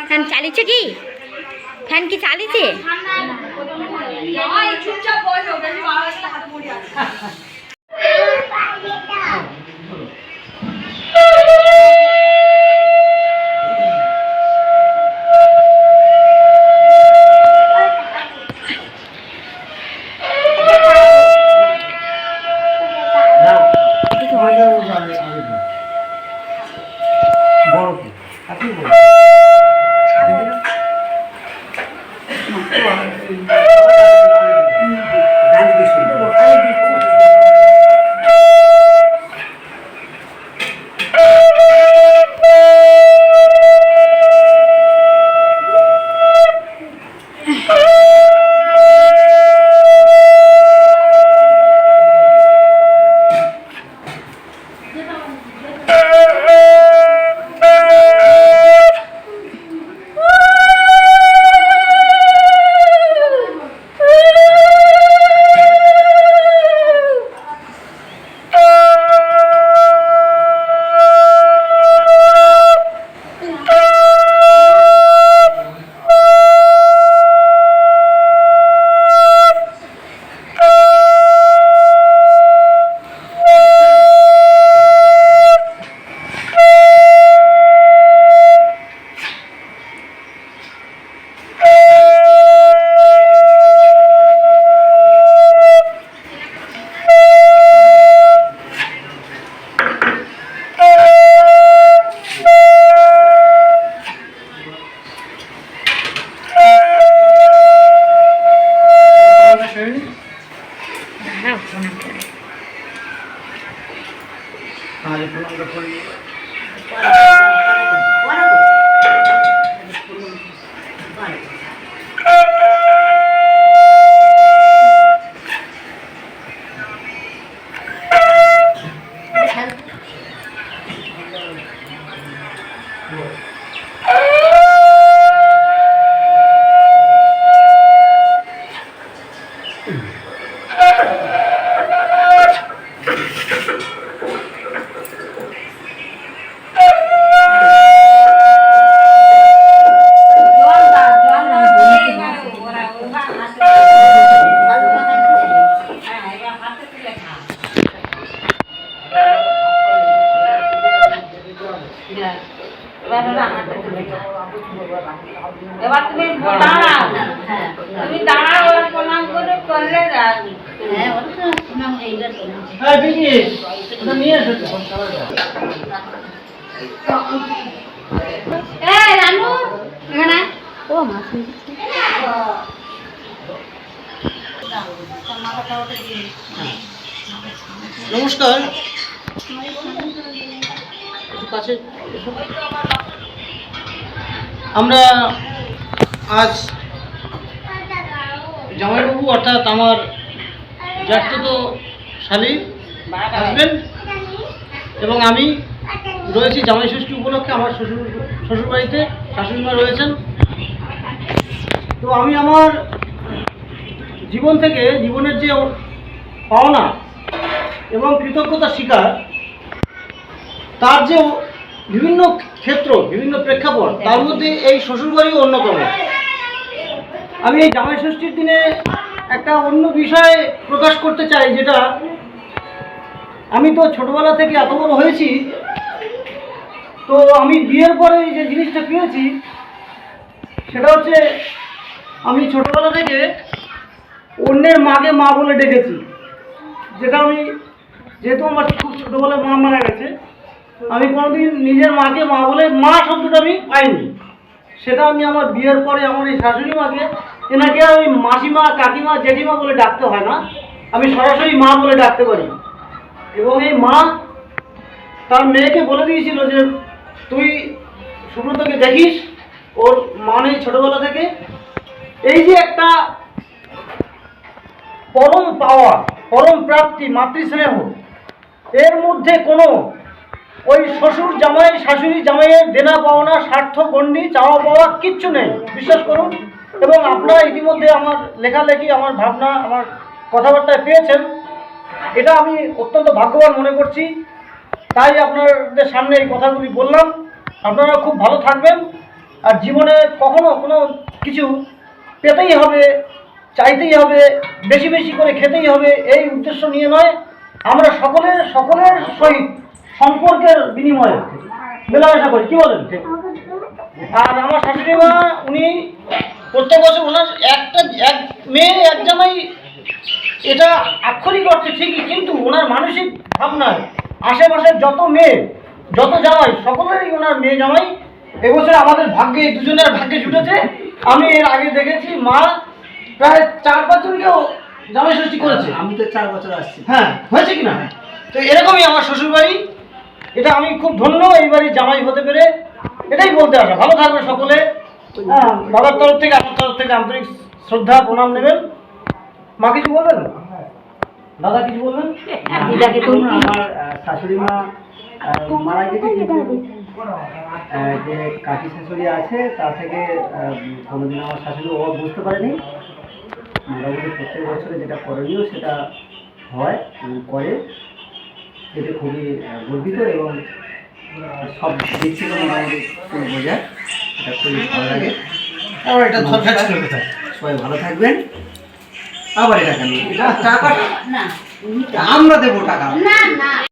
Fan চালিয়েছে কি? Fan কি চালিয়েছে বড় কি? আপনি বড়। Come on. Lord. ও মাছ নমস্কার। কাছে আমরা আজ জামাইবাবু অর্থাৎ আমার জ্যাঠতো শালী হাজবেন্ড এবং আমি রয়েছি জামাই ষষ্ঠী উপলক্ষে আমার শ্বশুর শ্বশুরবাড়িতে, শাশুড়িমা রয়েছেন। তো আমি আমার জীবন থেকে জীবনের যে পাওনা এবং কৃতজ্ঞতা স্বীকার তার যে বিভিন্ন ক্ষেত্র, বিভিন্ন প্রেক্ষাপট, তার মধ্যে এই শ্বশুরবাড়িও অন্যতম। আমি এই জামাই ষষ্ঠীর দিনে একটা অন্য বিষয় প্রকাশ করতে চাই, যেটা আমি তো ছোটবেলা থেকে এত বড় হয়েছি, তো আমি বিয়ের পরে যে জিনিসটা পেয়েছি, সেটা হচ্ছে আমি ছোটবেলা থেকে অন্যের মাকে মা বলে ডেকেছি। যেটা আমি, যেহেতু আমার খুব ছোটোবেলায় মা মারা গেছে, আমি কোনোদিন নিজের মাকে মা বলে মা শব্দটা আমি পাইনি। সেটা আমি আমার বিয়ের পরে আমার এই শাশুড়ি মাকে এনাকে আমি মাসিমা, কাকিমা, জেঠিমা বলে ডাকতে হয় না। আমি সরাসরি মা বলে ডাকতে পারি। এবং এই মা তার মেয়েকে বলে দিয়েছিল যে, তুই সুব্রতকে দেখিস, ওর মা নেই ছোটোবেলা থেকে। এই যে একটা পরম পাওয়া, পরম প্রাপ্তি, মাতৃস্নেহ, এর মধ্যে কোনো ওই শ্বশুর জামাই, শাশুড়ি জামাইয়ের দেনা পাওনা, স্বার্থ গণ্ডি, চাওয়া পাওয়া কিচ্ছু নেই। বিশ্বাস করুন। এবং আপনারা ইতিমধ্যে আমার লেখালেখি আমার ভাবনা আমার কথাবার্তায় পেয়েছেন। এটা আমি অত্যন্ত ভাগ্যবান মনে করছি। তাই আপনাদের সামনে এই কথাগুলি বললাম। আপনারা খুব ভালো থাকবেন। আর জীবনে কখনো কোনো কিছু পেতেই হবে চাইতেই হবে বেশি বেশি করে খেতেই হবে এই উদ্দেশ্য নিয়ে নয়। আমরা সকলের সকলের সহিত সম্পর্কের বিনিময়ে মেলামেশা করি। কি বলেন? আর আমার শাশুড়ি মা উনি প্রত্যেক বছর ওনার একটা এক মেয়ে এক জামাই এটা আক্ষরিক অর্থে ঠিকই কিন্তু ওনার মানসিক ভাবনায় আশেপাশের যত মেয়ে যত জামাই সকলেরই ওনার মেয়ে জামাই এবছর আমাদের ভাগ্যে দুজনের ভাগ্যে জুটেছে। আমি এর আগে দেখেছি মা প্রায় চার পাঁচজনকেও জামাই ষষ্ঠী করেছে। আমি তো চার বছর আসছি। হ্যাঁ হয়েছে কি না তো এরকমই আমার শ্বশুর বাড়ি এটা আমি খুব ধন্য এই বাড়ির জামাই হতে পেরে। এটাই বলতে আসা ভালো থাকবে সকলে। হ্যাঁ, বাবার তরফ থেকে আমার তরফ থেকে আন্তরিক শ্রদ্ধা প্রণাম নেবেন। মা কিছু বলবেন? দাদা কিছু বলবেন? আমার আহ, শাশুড়ি মা মারা গেছে কিন্তু যে কাকি শাশুড়ি আছে তা থেকে আহ, কোনোদিন আমার শাশুড়ি ও বুঝতে পারেনি। মোটামুটি প্রত্যেক বছরে যেটা করণীয় সেটা হয় করে। এতে খুবই আহ, গর্বিত এবং সব থেকে মোটামুটি ফুল বোঝায় এটা খুবই ভালো লাগে। আমার এটা সবাই ভালো থাকবেন। আবার এটা কেন? এটা টাকা আমরা দেবো টাকা।